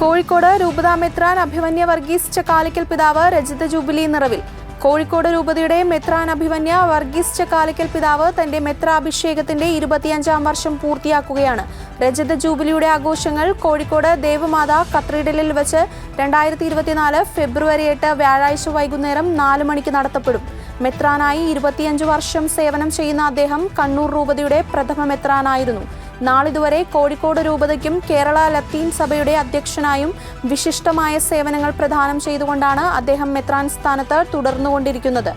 കോഴിക്കോട് രൂപതാ മെത്രാൻ അഭിമന്യ വർഗീസ് ചക്കാലിക്കൽ പിതാവ് രജിത ജൂബിലി നിറവിൽ. കോഴിക്കോട് രൂപതയുടെ മെത്രാൻ അഭിമന്യ വർഗീസ് ചക്കാലിക്കൽ പിതാവ് തന്റെ മെത്രാഭിഷേകത്തിന്റെ ഇരുപത്തിയഞ്ചാം വർഷം പൂർത്തിയാക്കുകയാണ്. രജത ജൂബിലിയുടെ ആഘോഷങ്ങൾ കോഴിക്കോട് ദേവമാത കത്തീഡ്രലിൽ വെച്ച് രണ്ടായിരത്തി ഇരുപത്തിനാല് ഫെബ്രുവരി എട്ട് വ്യാഴാഴ്ച വൈകുന്നേരം നാല് മണിക്ക് നടത്തപ്പെടും. മെത്രാനായി ഇരുപത്തിയഞ്ച് വർഷം സേവനം ചെയ്യുന്ന അദ്ദേഹം കണ്ണൂർ രൂപതയുടെ പ്രഥമ മെത്രാനായിരുന്നു. നാളിതുവരെ കോഴിക്കോട് രൂപതയ്ക്കും കേരള ലത്തീൻ സഭയുടെ അധ്യക്ഷനായും വിശിഷ്ടമായ സേവനങ്ങൾ പ്രദാനം ചെയ്തുകൊണ്ടാണ് അദ്ദേഹം മെത്രാൻ സ്ഥാനത്ത് തുടർന്നുകൊണ്ടിരിക്കുന്നത്.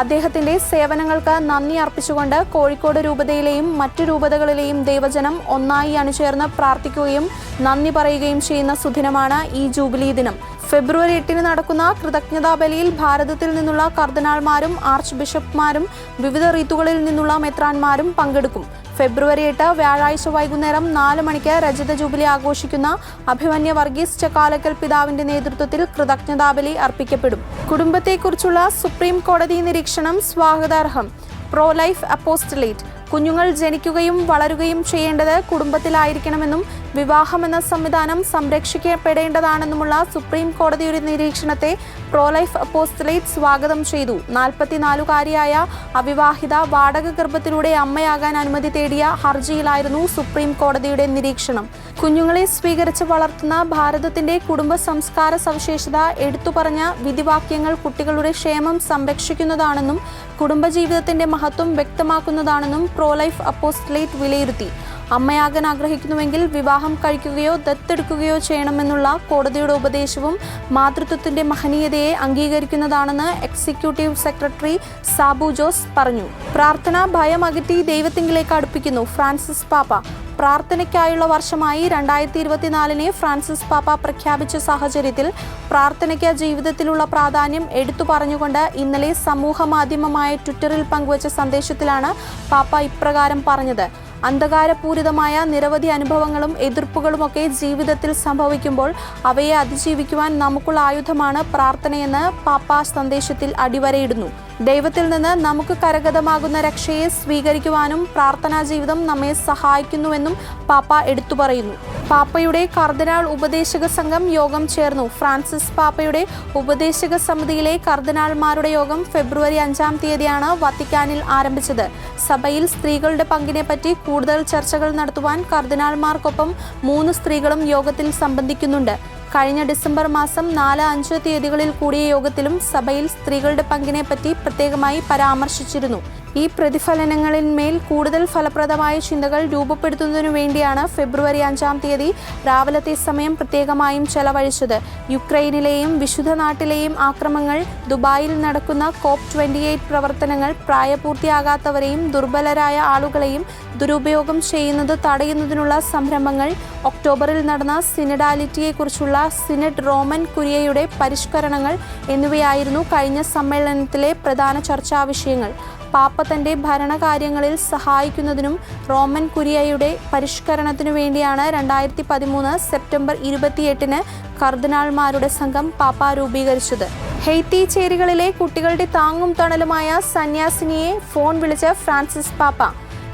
അദ്ദേഹത്തിന്റെ സേവനങ്ങൾക്ക് നന്ദി അർപ്പിച്ചുകൊണ്ട് കോഴിക്കോട് രൂപതയിലെയും മറ്റു രൂപതകളിലെയും ദൈവജനം ഒന്നായി അണിചേർന്ന് പ്രാർത്ഥിക്കുകയും നന്ദി പറയുകയും ചെയ്യുന്ന സുദിനമാണ് ഈ ജൂബിലി ദിനം. ഫെബ്രുവരി എട്ടിന് നടക്കുന്ന കൃതജ്ഞതാ ബലിയിൽ ഭാരതത്തിൽ നിന്നുള്ള കർദിനാൾമാരും ആർച്ച് ബിഷപ്പ്മാരും വിവിധ റീത്തുകളിൽ നിന്നുള്ള മെത്രാന്മാരും പങ്കെടുക്കും. ഫെബ്രുവരി എട്ട് വ്യാഴാഴ്ച വൈകുന്നേരം നാല് മണിക്ക് രജത ജൂബിലി ആഘോഷിക്കുന്ന അഭിമന്യ വർഗീസ് ചക്കാലക്കൽ പിതാവിന്റെ നേതൃത്വത്തിൽ കൃതജ്ഞതാബലി അർപ്പിക്കപ്പെടും. കുടുംബത്തെക്കുറിച്ചുള്ള സുപ്രീം കോടതി നിരീക്ഷണം സ്വാഗതാർഹം. Pro life apostolate. കുഞ്ഞുങ്ങൾ ജനിക്കുകയും വളരുകയും ചെയ്യേണ്ടത് കുടുംബത്തിലായിരിക്കണമെന്നും വിവാഹമെന്ന സംവിധാനം സംരക്ഷിക്കപ്പെടേണ്ടതാണെന്നുമുള്ള സുപ്രീം കോടതിയുടെ നിരീക്ഷണത്തെ പ്രോലൈഫ് അപ്പോസ്റ്റലേറ്റ് സ്വാഗതം ചെയ്തു. നാൽപ്പത്തിനാലുകാരിയായ അവിവാഹിത വാടക ഗർഭത്തിലൂടെ അമ്മയാകാൻ അനുമതി തേടിയ ഹർജിയിലായിരുന്നു സുപ്രീം കോടതിയുടെ നിരീക്ഷണം. കുഞ്ഞുങ്ങളെ സ്വീകരിച്ച് വളർത്തുന്ന ഭാരതത്തിന്റെ കുടുംബ സംസ്കാര സവിശേഷത എടുത്തുപറഞ്ഞ വിധിവാക്യങ്ങൾ കുട്ടികളുടെ ക്ഷേമം സംരക്ഷിക്കുന്നതാണെന്നും കുടുംബജീവിതത്തിന്റെ മഹത്വം വ്യക്തമാക്കുന്നതാണെന്നും പ്രോ ലൈഫ് അപ്പോസ്റ്റലേറ്റ് വിലയിരുത്തി. അമ്മയാകാൻ ആഗ്രഹിക്കുന്നുവെങ്കിൽ വിവാഹം കഴിക്കുകയോ ദത്തെടുക്കുകയോ ചെയ്യണമെന്നുള്ള കോടതിയുടെ ഉപദേശവും മാതൃത്വത്തിന്റെ മഹനീയതയെ അംഗീകരിക്കുന്നതാണെന്ന് എക്സിക്യൂട്ടീവ് സെക്രട്ടറി സാബു ജോസ് പറഞ്ഞു. പ്രാർത്ഥന ഭയം അകറ്റി ദൈവത്തിങ്കിലേക്ക് അടുപ്പിക്കുന്നു ഫ്രാൻസിസ് പാപ്പ. പ്രാർത്ഥനയ്ക്കായുള്ള വർഷമായി രണ്ടായിരത്തി ഇരുപത്തിനാലിനെ ഫ്രാൻസിസ് പാപ്പ പ്രഖ്യാപിച്ച സാഹചര്യത്തിൽ പ്രാർത്ഥനയ്ക്ക് ജീവിതത്തിലുള്ള പ്രാധാന്യം എടുത്തു പറഞ്ഞുകൊണ്ട് ഇന്നലെ സമൂഹ മാധ്യമമായ ട്വിറ്ററിൽ പങ്കുവച്ച സന്ദേശത്തിലാണ് പാപ്പ ഇപ്രകാരം പറഞ്ഞത്. അന്ധകാരപൂരിതമായ നിരവധി അനുഭവങ്ങളും എതിർപ്പുകളുമൊക്കെ ജീവിതത്തിൽ സംഭവിക്കുമ്പോൾ അവയെ അതിജീവിക്കുവാൻ നമുക്കുള്ള ആയുധമാണ് പ്രാർത്ഥനയെന്ന് പാപ്പ സന്ദേശത്തിൽ അടിവരയിടുന്നു. ദൈവത്തിൽ നിന്ന് നമുക്ക് കരഗതമാകുന്ന രക്ഷയെ സ്വീകരിക്കുവാനും പ്രാർത്ഥനാ ജീവിതം നമ്മെ സഹായിക്കുന്നുവെന്നും പാപ്പ എടുത്തു പറയുന്നു. പാപ്പയുടെ കർദിനാൾ ഉപദേശക സംഘം യോഗം ചേർന്നു. ഫ്രാൻസിസ് പാപ്പയുടെ ഉപദേശക സമിതിയിലെ കർദിനാൾമാരുടെ യോഗം ഫെബ്രുവരി അഞ്ചാം തീയതിയാണ് വത്തിക്കാനിൽ ആരംഭിച്ചത്. സഭയിൽ സ്ത്രീകളുടെ പങ്കിനെ പറ്റി കൂടുതൽ ചർച്ചകൾ നടത്തുവാൻ കർദിനാൾമാർക്കൊപ്പം മൂന്ന് സ്ത്രീകളും യോഗത്തിൽ സംബന്ധിക്കുന്നുണ്ട്. കഴിഞ്ഞ ഡിസംബർ മാസം നാല് അഞ്ച് തീയതികളിൽ കൂടിയ യോഗത്തിലും സഭയിൽ സ്ത്രീകളുടെ പങ്കിനെപ്പറ്റി പ്രത്യേകമായി പരാമർശിച്ചിരുന്നു. ഈ പ്രതിഫലനങ്ങളിന്മേൽ കൂടുതൽ ഫലപ്രദമായ ചിന്തകൾ രൂപപ്പെടുത്തുന്നതിനു വേണ്ടിയാണ് ഫെബ്രുവരി അഞ്ചാം തീയതി രാവിലത്തെ സമയം പ്രത്യേകമായും ചെലവഴിച്ചത്. യുക്രൈനിലെയും വിശുദ്ധ നാട്ടിലെയും ആക്രമങ്ങൾ ദുബായിൽ നടക്കുന്ന കോപ്പ് ട്വന്റി എയ്റ്റ് പ്രവർത്തനങ്ങൾ പ്രായപൂർത്തിയാകാത്തവരെയും ദുർബലരായ ആളുകളെയും ദുരുപയോഗം ചെയ്യുന്നത് തടയുന്നതിനുള്ള സംരംഭങ്ങൾ ഒക്ടോബറിൽ നടന്ന സിനഡാലിറ്റിയെക്കുറിച്ചുള്ള സിനഡ് റോമൻ കുരിയയുടെ പരിഷ്കരണങ്ങൾ എന്നിവയായിരുന്നു കഴിഞ്ഞ സമ്മേളനത്തിലെ പ്രധാന ചർച്ചാ വിഷയങ്ങൾ. പാപ്പ തന്റെ ഭരണകാര്യങ്ങളിൽ സഹായിക്കുന്നതിനും റോമൻ കുരിയയുടെ പരിഷ്കരണത്തിനു വേണ്ടിയാണ് രണ്ടായിരത്തി പതിമൂന്ന് സെപ്റ്റംബർ ഇരുപത്തിയെട്ടിന് കർദിനാൾമാരുടെ സംഘം പാപ്പ രൂപീകരിച്ചത്. ഹെയ്ത്തി ചേരികളിലെ കുട്ടികളുടെ താങ്ങും തണലുമായ സന്യാസിനിയെ ഫോൺ വിളിച്ച ഫ്രാൻസിസ് പാപ്പ.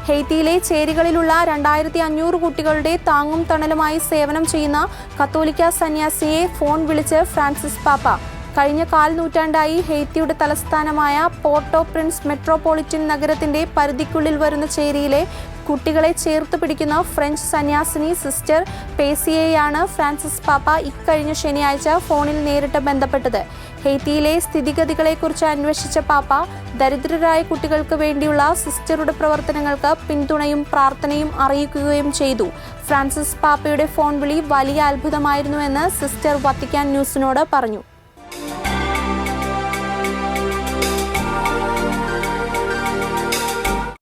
ഹെയ്ത്തിയിലെ ചേരികളിലുള്ള രണ്ടായിരത്തി അഞ്ഞൂറ് കുട്ടികളുടെ താങ്ങും തണലുമായി സേവനം ചെയ്യുന്ന കത്തോലിക്ക സന്യാസിയെ ഫോൺ വിളിച്ച് ഫ്രാൻസിസ് പാപ്പ. കഴിഞ്ഞ കാൽ നൂറ്റാണ്ടായി ഹെയ്ത്തിയുടെ തലസ്ഥാനമായ പോർട്ടോ പ്രിൻസ് മെട്രോപൊളിറ്റൻ നഗരത്തിന്റെ പരിധിക്കുള്ളിൽ വരുന്ന ചേരിയിലെ കുട്ടികളെ ചേർത്ത് പിടിക്കുന്ന ഫ്രഞ്ച് സന്യാസിനി സിസ്റ്റർ പേസിയെയാണ് ഫ്രാൻസിസ് പാപ്പ ഇക്കഴിഞ്ഞ ശനിയാഴ്ച ഫോണിൽ നേരിട്ട് ബന്ധപ്പെട്ടത്. ഹെയ്ത്തിയിലെ സ്ഥിതിഗതികളെക്കുറിച്ച് അന്വേഷിച്ച പാപ്പ ദരിദ്രരായ കുട്ടികൾക്ക് വേണ്ടിയുള്ള സിസ്റ്ററുടെ പ്രവർത്തനങ്ങൾക്ക് പിന്തുണയും പ്രാർത്ഥനയും അറിയിക്കുകയും ചെയ്തു. ഫ്രാൻസിസ് പാപ്പയുടെ ഫോൺ വിളി വലിയ അത്ഭുതമായിരുന്നുവെന്ന് സിസ്റ്റർ വത്തിക്കാൻ ന്യൂസിനോട് പറഞ്ഞു.